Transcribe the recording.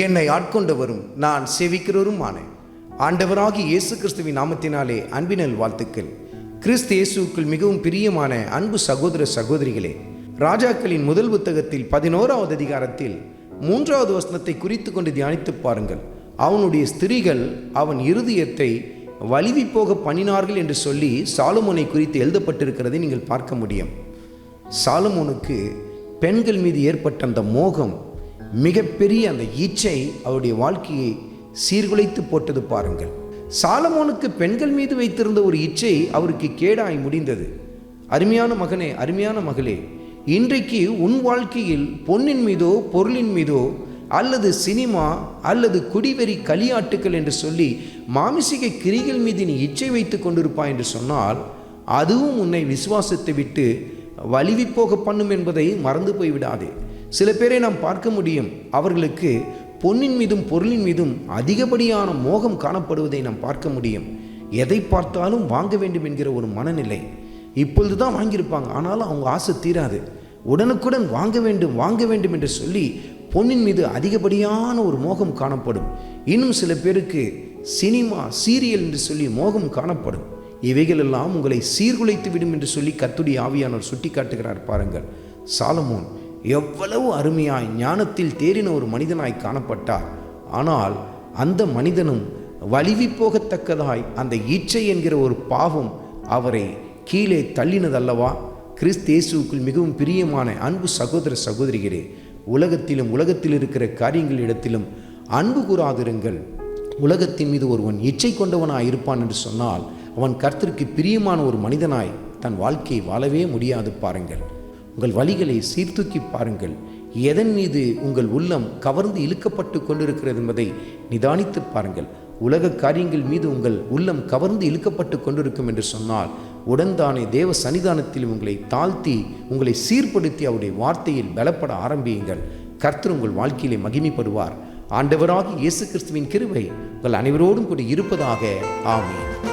என்னை ஆட்கொண்டவரும் நான் சேவிக்கிறவருமான ஆண்டவராகி இயேசு கிறிஸ்துவின் நாமத்தினாலே அன்பினல் வாழ்த்துக்கள் கிறிஸ்து இயேசுக்குள் மிகவும் பிரியமான அன்பு சகோதர சகோதரிகளே ராஜாக்களின் முதல் புத்தகத்தில் பதினோராவது அதிகாரத்தில் மூன்றாவது வசனத்தை குறித்து கொண்டு தியானித்து பாருங்கள். அவனுடைய ஸ்திரீகள் அவன் இருதயத்தை வலிவி போக பண்ணினார்கள் என்று சொல்லி சாலுமோனை குறித்து எழுதப்பட்டிருக்கிறதை நீங்கள் பார்க்க முடியும். சாலமோனுக்கு பெண்கள் மீது ஏற்பட்ட அந்த மோகம் மிகப்பெரிய அந்த இச்சை அவருடைய வாழ்க்கையை சீர்குலைத்து போட்டது பாருங்கள். சாலமோனுக்கு பெண்கள் மீது வைத்திருந்த ஒரு இச்சை அவருக்கு கேடாய் முடிந்தது. அருமையான மகனே அருமையான மகளே இன்றைக்கு உன் வாழ்க்கையில் பொன்னின் மீதோ பொருளின் மீதோ அல்லது சினிமா அல்லது குடிவெறி களியாட்டுக்கள் என்று சொல்லி மாமிசிக கிரிகள் மீது நீ இச்சை வைத்து கொண்டிருப்பாய் என்று சொன்னால் அதுவும் உன்னை விசுவாசத்தை விட்டு வலிவி போக பண்ணும் என்பதை மறந்து போய்விடாதே. சில பேரை நாம் பார்க்க முடியும். அவர்களுக்கு பொன்னின் மீதும் பொருளின் மீதும் அதிகப்படியான மோகம் காணப்படுவதை நாம் பார்க்க முடியும். எதை பார்த்தாலும் வாங்க வேண்டும் என்கிற ஒரு மனநிலை. இப்பொழுது தான் வாங்கியிருப்பாங்க. ஆனாலும் அவங்க ஆசை தீராது. உடனுக்குடன் வாங்க வேண்டும் வாங்க வேண்டும் என்று சொல்லி பொன்னின் மீது அதிகப்படியான ஒரு மோகம் காணப்படும். இன்னும் சில பேருக்கு சினிமா சீரியல் என்று சொல்லி மோகம் காணப்படும். இவைகளெல்லாம் உங்களை சீர்குலைத்து விடும் என்று சொல்லி கத்துடி ஆவியானவர் சுட்டி காட்டுகிறார் பாருங்கள். சாலமோன் எவ்வளவு அருமையாய் ஞானத்தில் தேறின ஒரு மனிதனாய் காணப்பட்டார். ஆனால் அந்த மனிதனும் வலிவி போகத்தக்கதாய் அந்த இச்சை என்கிற ஒரு பாவம் அவரை கீழே தள்ளினதல்லவா? கிறிஸ்தேசுக்குள் மிகவும் பிரியமான அன்பு சகோதர சகோதரிகளே உலகத்திலும் உலகத்தில் இருக்கிற காரியங்களிடத்திலும் அன்பு கூறாதிருங்கள். உலகத்தின் மீது ஒருவன் இச்சை கொண்டவனாய் இருப்பான் என்று சொன்னால் அவன் கர்த்தருக்கு பிரியமான ஒரு மனிதனாய் தன் வாழ்க்கையை வாழவே முடியாது பாருங்கள். உங்கள் வழிகளை சீர்தூக்கி பாருங்கள். எதன் மீது உங்கள் உள்ளம் கவர்ந்து இழுக்கப்பட்டு கொண்டிருக்கிறது என்பதை நிதானித்து பாருங்கள். உலக காரியங்கள் மீது உங்கள் உள்ளம் கவர்ந்து இழுக்கப்பட்டு கொண்டிருக்கும் என்று சொன்னால் உடன்தானே தேவ சன்னிதானத்தில் உங்களை தாழ்த்தி உங்களை சீர்படுத்தி அவருடைய வார்த்தையில் பலப்பட ஆரம்பியுங்கள். கர்த்தர் உங்கள் வாழ்க்கையிலே மகிமைப்படுவார். ஆண்டவராக இயேசு கிறிஸ்துவின் கிருவை உங்கள் அனைவரோடும் கூட இருப்பதாக. ஆமேன்.